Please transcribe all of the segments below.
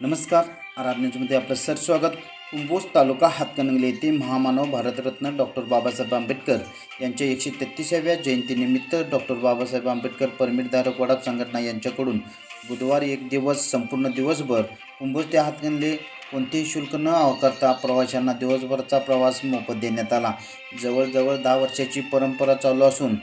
नमस्कार आराधनेच्यामध्ये आपलं सर स्वागत. कुंभोज तालुका हातकणंगले येथे महामानव भारतरत्न डॉक्टर बाबासाहेब आंबेडकर यांच्या एकशे तेहतीसाव्या जयंतीनिमित्त डॉक्टर बाबासाहेब आंबेडकर परमिटधारक वडाप संघटना यांच्याकडून बुधवारी एक दिवस संपूर्ण दिवसभर कुंभोज ते हातकणले कोणतेही शुल्क न आकारता प्रवाशांना दिवसभराचा प्रवास मोफत देण्यात आला. जवळजवळ दहा वर्षाची परंपरा चालू असून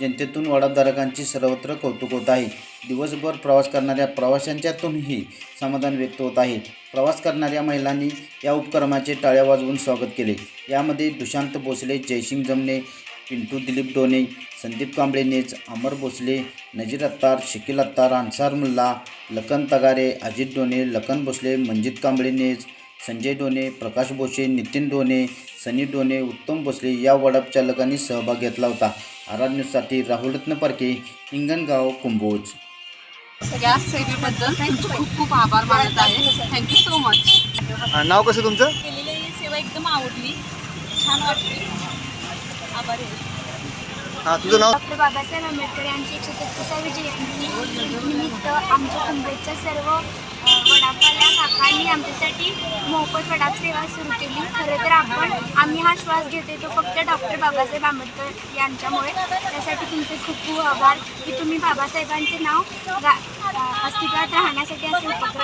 जनतेतून वडापधारकांची सर्वत्र कौतुक होत आहे. दिवसभर प्रवास करणाऱ्या प्रवाशांच्यातूनही समाधान व्यक्त होत आहे. प्रवास करणाऱ्या महिलांनी या उपक्रमाचे टाळ्या वाजवून स्वागत केले. यामध्ये दुशांत भोसले जयसिंग जमणे पिंटू दिलीप डोणे संदीप कांबळेनेच अमर भोसले नजीर अत्तार शकील अत्तार अन्सार मुल्ला लखन तगारे अजित डोने लखन भोसले मंजित कांबळेनेच संजय डोणे प्रकाश भोसे नितीन डोणे सनी डोणे उत्तम भोसले या वडाप चालकांनी सहभाग घेतला होता. आर आर न्यूजसाठी राहुल रत्न परके हिंगणगाव कुंभोज. या सेवेबद्दल तुमचे खूप खूप आभार मानत आहे. थँक्यू सो मच नाव कसं तुमचं? केलेली सेवा एकदम आवडली. छान वाटली. आभारी आहे. हां तुझं नाव? डॉक्टर बाबासाहेब आंबेडकर यांची एकशे तेहतीसावी जयंती निमित्त आमच्या कुंभेच्या सर्व आमच्यासाठी मोफत वडाप सेवा सुरू केली. खरं तर आपण आम्ही हा श्वास घेतो तो फक्त डॉक्टर बाबासाहेब आंबेडकर यांच्यामुळे. त्यासाठी तुमचे खूप खूप आभार. की तुम्ही बाबासाहेबांचे नाव अस्तित्वात राहण्यासाठी असे उपक्रम